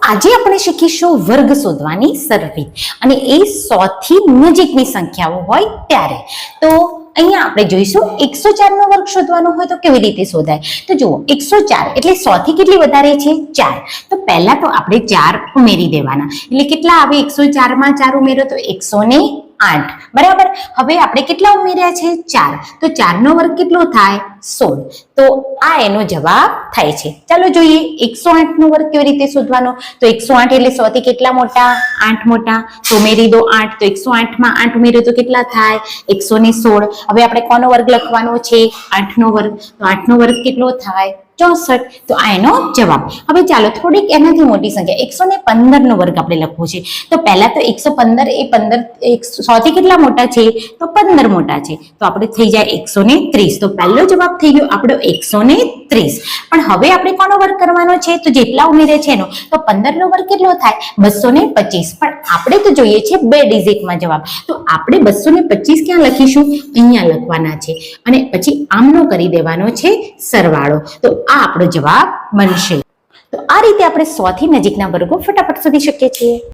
આજે આપણે શીખીશું વર્ગ શોધવાની સરળ અને એ સો થી નજીકની સંખ્યાઓ હોય ત્યારે. તો અહીંયા આપણે જોઈશું એકસો ચાર નો વર્ગ શોધવાનો હોય તો કેવી રીતે શોધાય? તો જુઓ, એકસો ચાર એટલે સો થી કેટલી વધારે છે? ચાર. તો પહેલા તો આપણે ચાર ઉમેરી દેવાના. એટલે કેટલા આવે? એકસો ચારમાં ચાર ઉમેરો તો એકસો ને આઠ. બરાબર? હવે આપણે કેટલા ઉમેર્યા છે? ચાર. તો ચાર નો વર્ગ કેટલો થાય? સોળ. તો આ એનો જવાબ થાય છે. ચાલો જોઈએ, એકસો આઠ નો વર્ગ કેવી રીતે શોધવાનો? તો એકસો આઠ એટલે સો થી કેટલા મોટા? આઠ મોટા. તો ઉમેરી દો આઠ. તો એકસો આઠમાં આઠ ઉમેરી તો કેટલા થાય? એકસો ને સોળ. હવે આપણે કોનો વર્ગ લખવાનો છે? આઠ નો વર્ગ. તો આઠ નો વર્ગ કેટલો થાય? ચોસઠ. તો આ એનો જવાબ. હવે ચાલો, થોડીક એનાથી મોટી સંખ્યા. એકસો ને પંદર નો વર્ગ આપણે લખવો છે. તો પહેલા તો એકસો પંદર એ પંદર સો થી કેટલા મોટા છે? તો પંદર મોટા છે. તો આપણે થઈ જાય એકસો ને ત્રીસ. તો પહેલો જવાબ થઈ ગયો, આપણો એકસો ને ત્રીસ. પણ હવે આપણે કોનો વર્ગ કરવાનો છે? તો જેટલા ઉમેરે છે એનો. તો પંદર નો વર્ગ કેટલો થાય? બસો ને પચીસ. પણ આપણે તો જોઈએ છે બે ડિજિટમાં જવાબ. તો આપણે બસો ને પચીસ ક્યાં લખીશું? અહીંયા લખવાના છે. અને પછી આમનો કરી દેવાનો છે સરવાળો. તો આ આપણો જવાબ બનશે. તો આ રીતે આપણે સો થી નજીકના વર્ગો ફટાફટ શોધી શકીએ છીએ.